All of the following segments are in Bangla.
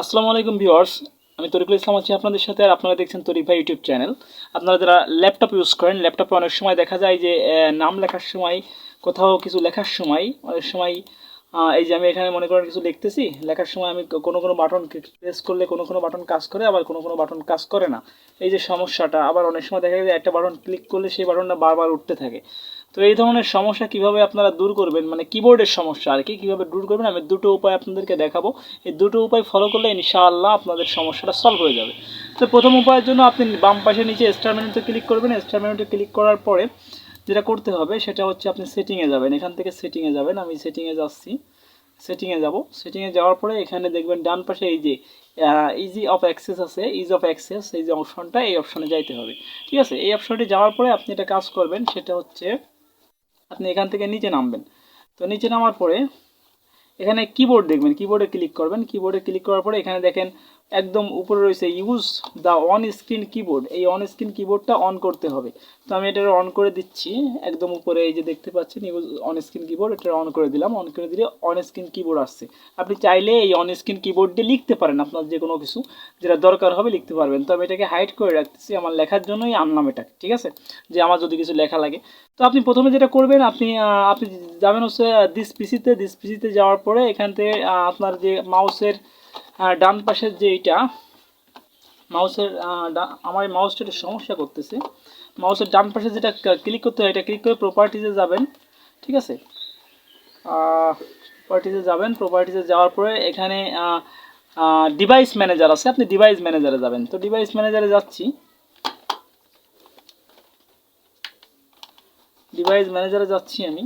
আসসালামু আলাইকুম ভিউয়ার্স, আমি তরিকুল ইসলাম আছি আপনাদের সাথে আর আপনারা দেখছেন তরিক ভাই ইউটিউব চ্যানেল। আপনারা যারা ল্যাপটপ ইউজ করেন, ল্যাপটপে অনেক সময় দেখা যায় যে নাম লেখার সময়, কোথাও কিছু লেখার সময়, অনেক সময় এই যে আমি এখানে মনে করেন কিছু লিখতেছি, লেখার সময় আমি কোনো কোনো বাটন প্রেস করলে কোনো কোনো বাটন কাজ করে, আবার কোনো কোনো বাটন কাজ করে না। এই যে সমস্যাটা, আবার অনেক সময় দেখা যায় একটা বাটন ক্লিক করলে সেই বাটনটা বারবার উঠতে থাকে। তো এই ধরনের সমস্যা কীভাবে আপনারা দূর করবেন? মানে কিবোর্ডের সমস্যা আর কি, কীভাবে দূর করবেন? আমি দুটো উপায় আপনাদেরকে দেখাবো। এই দুটো উপায় ফলো করলে ইনশাআল্লাহ আপনাদের সমস্যাটা সলভ হয়ে যাবে। তো প্রথম উপায়ের জন্য আপনি বাম পাশে নিচে স্টার মেনুতে ক্লিক করবেন। স্টার মেনুতে ক্লিক করার পরে যেটা করতে হবে, সেটা হচ্ছে আপনি সেটিংয়ে যাবেন। এখান থেকে সেটিংয়ে যাবেন। আমি সেটিংয়ে যাচ্ছি। সেটিংয়ে যাব। সেটিংয়ে যাওয়ার পরে এখানে দেখবেন ডান পাশে এই যে ইজি অফ অ্যাক্সেস আছে ইজ অফ অ্যাক্সেস এই যে অপশনটা এই অপশনে যাইতে হবে। ঠিক আছে? এই অপশনটি যাওয়ার পরে আপনি এটা কাজ করবেন, সেটা হচ্ছে আপনি এখান থেকে নিচে নামবেন। তো নিচে নামার পরে এখানে কিবোর্ড দেখবেন। কিবোর্ডে ক্লিক করবেন। কিবোর্ডে ক্লিক করার পরে এখানে দেখেন একদম উপরে রয়েছে use the on screen keyboard এই অন স্ক্রিন কিবোর্ডটা অন করতে হবে। তো আমি এটা অন করে দিচ্ছি, একদম উপরে এই যে দেখতে পাচ্ছেন ইউজ অন স্ক্রিন কিবোর্ড এটা অন করে দিলাম। অন করে দিলে অন স্ক্রিন কিবোর্ড আসছে। আপনি চাইলে এই অন স্ক্রিন কিবোর্ড দিয়ে লিখতে পারেন আপনার যে কোনো কিছু, যেটা দরকার হবে লিখতে পারবেন। তো আমি এটাকে হাইড করে রাখতেছি, আমার লেখার জন্যই আনলাম এটা, ঠিক আছে? যে আমার যদি কিছু লেখা লাগে। তো আপনি প্রথমে যেটা করবেন, আপনি আপনি যাবেন হচ্ছে দিস পিসিতে দিস পিসিতে যাওয়ার পরে এখান থেকে আপনার যে মাউসের ডান পাশের যে এইটা, মাউসের আমার মাউসটা একটু সমস্যা করতেছে। মাউসের ডান পাশে যেটা ক্লিক করতে হয়, এটা ক্লিক করে প্রপার্টিজে যাবেন, ঠিক আছে? প্রপার্টিজে যাবেন প্রপার্টিজে যাওয়ার পরে এখানে ডিভাইস ম্যানেজার আছে। আপনি ডিভাইস ম্যানেজারে যাবেন। তো ডিভাইস ম্যানেজারে যাচ্ছি। ডিভাইস ম্যানেজারে যাচ্ছি আমি।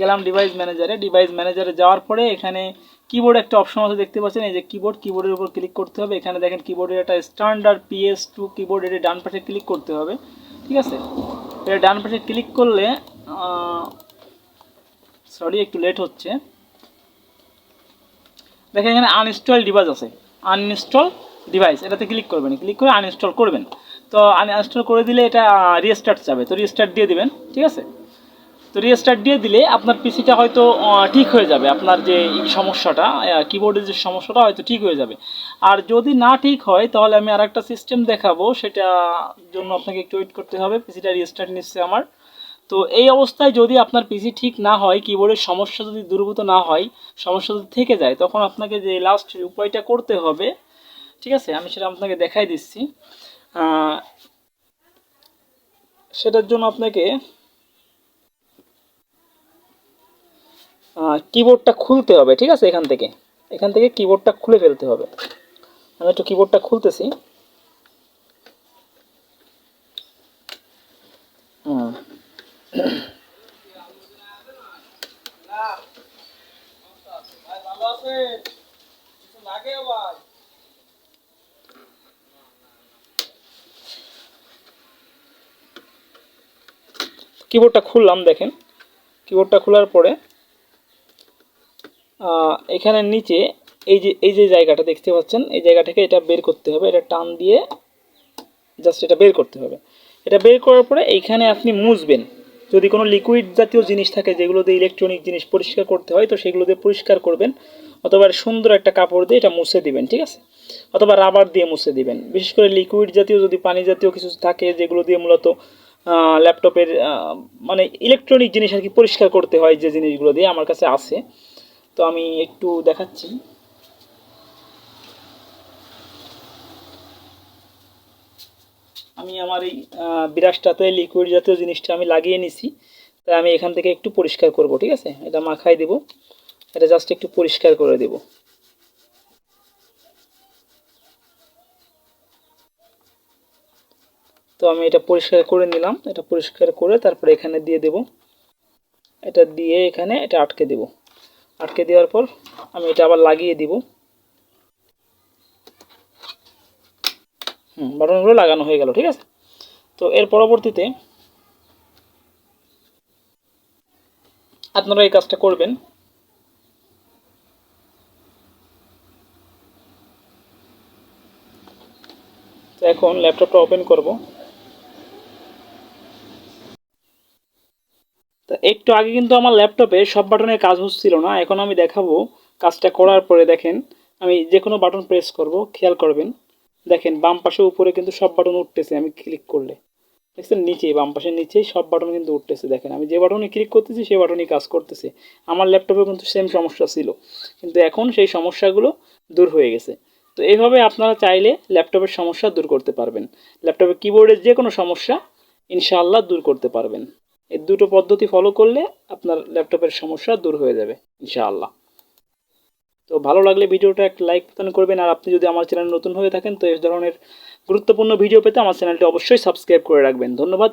গেলাম ডিভাইস ম্যানেজারে ডিভাইস ম্যানেজারে যাওয়ার পরে এখানে কিবোর্ড একটা অপশন আছে, দেখতে পাচ্ছেন? এই যে কিবোর্ড কিবোর্ডের উপর ক্লিক করতে হবে। এখানে দেখেন কিবোর্ডের একটা স্ট্যান্ডার্ড পিএস টু কিবোর্ড এটা ডান পাশে ক্লিক করতে হবে। ঠিক আছে? এটা ডান পাশে ক্লিক করলে সরি একটু লেট হচ্ছে। দেখেন এখানে আনইনস্টল ডিভাইস আছে। আনইনস্টল ডিভাইস এটাতে ক্লিক করবেন। ক্লিক করে আনইনস্টল করবেন। তো আনইনস্টল করে দিলে এটা রিস্টার্ট যাবে তো রিস্টার্ট দিয়ে দিবেন। ঠিক আছে? তো রিস্টার্ট দিয়ে দিলে আপনার পিসিটা হয়তো ঠিক হয়ে যাবে। আপনার যে সমস্যাটা কিবোর্ডের যে সমস্যাটা হয়তো ঠিক হয়ে যাবে। আর যদি না ঠিক হয়, তাহলে আমি আর একটা সিস্টেম দেখাবো। সেটা জন্য আপনাকে একটু ওয়েট করতে হবে। পিসিটা রিস্টার্ট নিচ্ছে আমার। তো এই অবস্থায় যদি আপনার পিসি ঠিক না হয় কিবোর্ডের সমস্যা যদি দূরীভূত না হয়, সমস্যা যদি থেকে যায়, তখন আপনাকে যে লাস্ট উপায়টা করতে হবে, ঠিক আছে? আমি সেটা আপনাকে দেখাই দিচ্ছি। সেটার জন্য আপনাকে কিবোর্ডটা খুলতে হবে, ঠিক আছে? এখান থেকে। এখান থেকে কিবোর্ডটা খুলে ফেলতে হবে। আমি একটু কিবোর্ডটা খুলতেছি। কিবোর্ডটা খুললাম, দেখেন। কিবোর্ডটা খোলার পরে এখানে নিচে এই যে এই যে জায়গাটা দেখতে পাচ্ছেন, এই জায়গা থেকে এটা বের করতে হবে, এটা টান দিয়ে জাস্ট এটা বের করতে হবে। এটা বের করার পরে এইখানে আপনি মুছবেন। যদি কোনো লিকুইড জাতীয় জিনিস থাকে, যেগুলো দিয়ে ইলেকট্রনিক জিনিস পরিষ্কার করতে হয়, তো সেগুলো দিয়ে পরিষ্কার করবেন, অথবা সুন্দর একটা কাপড় দিয়ে এটা মুছে দিবেন, ঠিক আছে? অথবা রাবার দিয়ে মুছে দিবেন। বিশেষ করে লিকুইড জাতীয় যদি পানি জাতীয় কিছু থাকে, যেগুলো দিয়ে মূলত ল্যাপটপের মানে ইলেকট্রনিক জিনিস আর কি পরিষ্কার করতে হয়, যে জিনিসগুলো দিয়ে আমার কাছে আছে তো আমি একটু দেখাচ্ছি। আমি আমার এই বিরাসটাতে লিকুইড জাতীয় জিনিসটা আমি লাগিয়ে নিছি। তাই আমি এখান থেকে একটু পরিষ্কার করব, ঠিক আছে? এটা মাখাই দেব। এটা জাস্ট একটু পরিষ্কার করে দেব। তো আমি এটা পরিষ্কার করে নিলাম। এটা পরিষ্কার করে তারপরে এখানে দিয়ে দেব। এটা দিয়ে এখানে এটা আটকে দেব। আটকে দেওয়ার পর আমি এটা আবার লাগিয়ে দিব। হুম, বাটনগুলো লাগানো হয়ে গেল, ঠিক আছে? তো এর পরবর্তীতে আপনারা এই কাজটা করবেন। এখন ল্যাপটপটা ওপেন করব। তো একটু আগে কিন্তু আমার ল্যাপটপে সব বাটনের কাজ হচ্ছিল না, এখন আমি দেখাবো কাজটা করার পরে দেখেন, আমি যে কোনো বাটন প্রেস করব, খেয়াল করবেন। দেখেন, বাম পাশে উপরে কিন্তু সব বাটন উঠতেছে, আমি ক্লিক করলে। দেখছেন নিচে বাম পাশের নিচেই সব বাটন কিন্তু উঠতেছে, দেখেন। আমি যে বাটনে ক্লিক করতেছি, সেই বাটনই কাজ করতেছে। আমার ল্যাপটপে কিন্তু সেম সমস্যা ছিল, কিন্তু এখন সেই সমস্যাগুলো দূর হয়ে গেছে। তো এইভাবে আপনারা চাইলে ল্যাপটপের সমস্যা দূর করতে পারবেন। ল্যাপটপের কিবোর্ডের যে কোনো সমস্যা, ইনশাআল্লাহ দূর করতে পারবেন। এই দুটো পদ্ধতি ফলো করলে আপনার ল্যাপটপের সমস্যা দূর হয়ে যাবে, ইনশাআল্লাহ। তো ভালো লাগলে ভিডিওটা একটা লাইক প্রদান করবেন, আর আপনি যদি আমার চ্যানেল নতুন হয়ে থাকেন, তো এই ধরনের গুরুত্বপূর্ণ ভিডিও পেতে আমার চ্যানেলটি অবশ্যই সাবস্ক্রাইব করে রাখবেন। ধন্যবাদ।